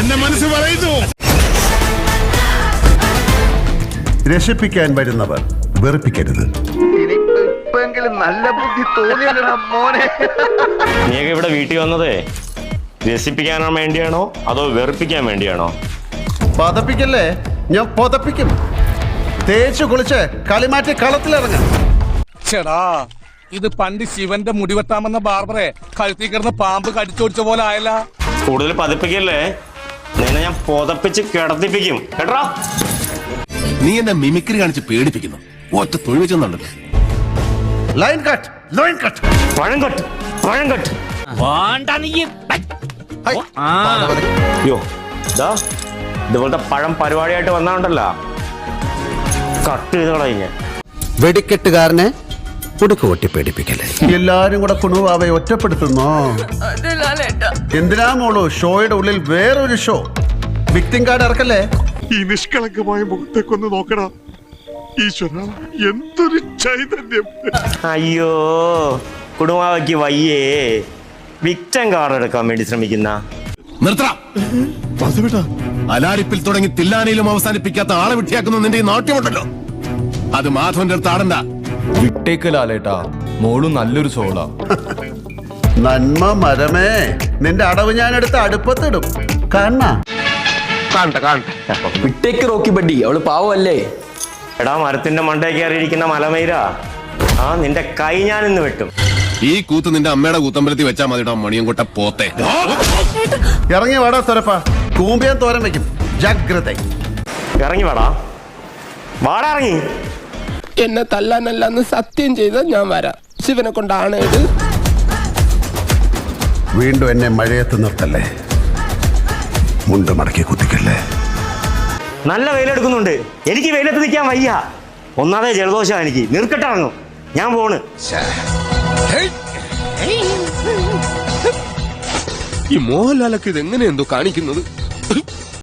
എന്റെ മനസ്സ് പറയുന്നു. രക്ഷിപ്പിക്കാൻ വരുന്നവർ വെറുപ്പിക്കരുത്. ഇപ്പെങ്കിലും നല്ല ബുദ്ധി മോനെ. നീയൊക്കെ ഇവിടെ വീട്ടിൽ വന്നതേ രസിപ്പിക്കാനോ വേണ്ടിയാണോ അതോ വെറുപ്പിക്കാൻ വേണ്ടിയാണോ? പതപ്പിക്കല്ലേ? ഞാൻ പതപ്പിക്കും. തേച്ചു കുളിച്ച് കളിമാറ്റി കളത്തിലിറങ്ങാം. ചേടാ ഇത് പണ്ട് ശിവന്റെ മുടിവെട്ടാമെന്ന ബാർബറെ കഴുത്തിൽ കിടന്ന് പാമ്പ് കടിച്ചോടിച്ച പോലെ ആയല്ല. കൂടുതൽ പതിപ്പിക്കല്ലേ? നിന്നെ ഞാൻ പുതപ്പിച്ച് കിടത്തിപ്പിക്കും. കേട്ടോ? നീ എന്നെ മിമിക്രി കാണിച്ച് പേടിപ്പിക്കുന്നു. ഒറ്റ തൊഴിൽ വെച്ചെന്നുണ്ടല്ലോ ലൈൻ കട്ട് ലൈൻ കട്ട് പഴം കട്ട് പഴം കട്ട് യോ ദാ ഇതുപോലത്തെ പഴം പരിപാടിയായിട്ട് വന്നാണ്ടല്ലോ കട്ട് ചെയ്ത് കളഞ്ഞ വെടിക്കെട്ടുകാരനെ കുടുക്ക് കൊട്ടി പേടിപ്പിക്കല്ലേ എല്ലാരും കൂടെ കുണുവാവെ ഒറ്റപ്പെടുത്തുന്നോ? എന്തിനാ മോളു ഷോയുടെ ഉള്ളിൽ വേറൊരു ഷോ? വിക്തിം കാർഡ് ഇറക്കല്ലേ? ഈ നിഷ്കളങ്കമായ മുഖത്തേക്കൊന്ന് നോക്കടാ. ഈശ്വര എന്തൊരു ചൈതന്യം. അയ്യോ കുടുംബാവയ്ക്ക് വയ്യേ. വിക്ടം കാർഡ് എടുക്കാൻ വേണ്ടി ശ്രമിക്കുന്ന. നിർത്തണം അലാരിപ്പിൽ തുടങ്ങി തില്ലാനയിലും അവസാനിപ്പിക്കാത്ത ആളെ വിട്ടിയാക്കുന്ന നിന്റെ ഈ നാട്യമുണ്ടല്ലോ. അത് മാധവന്റെ അടുത്ത് ആടണ്ട. വിട്ടേക്ക് മോളും നല്ലൊരു സോളാ. നന്മ മരമേ നിന്റെ അടവ് ഞാൻ എടുത്ത് അടുപ്പത്തിടും കാണ വിട്ടേക്ക് റോക്കി ബഡ്ഡി അവൾ പാവല്ലേ എടാ മരത്തിന്റെ മണ്ടേ കയറിയിരിക്കുന്ന മലമൈര ആ നിന്റെ കൈ ഞാൻ ഇന്ന് വെട്ടും. ഈ കൂത്ത് നിന്റെ അമ്മയുടെ കൂത്തമ്പലത്തിൽ വെച്ചാൽ മതിടാ കൂട്ട പോത്തെ. ഇറങ്ങി വാടാ സ്വരപ്പ കൂമ്പിയാൻ തോരം വെക്കും. ജാഗ്രത ഇറങ്ങി വാടാ. വാടാ ഇറങ്ങി. എന്നെ തല്ലാനല്ല എന്ന് സത്യം ചെയ്ത് ഞാൻ വരാം. ശിവനെ കൊണ്ടാണ് ഇത്. വീണ്ടും എന്നെ മഴയത്ത് നിർത്തല്ലേ? മുണ്ട് മടക്കി കുത്തിക്കല്ലേ? നല്ല വെയിലെടുക്കുന്നുണ്ട്. എനിക്ക് വെയിലത്ത് നിൽക്കാൻ വയ്യ. ഒന്നാമതെ ജലദോഷം എനിക്ക്. നിർക്കട്ടാണോ ഞാൻ പോണ്. ഈ മോഹൻലാലൊക്കെ ഇത് എങ്ങനെയെന്തോ കാണിക്കുന്നത്?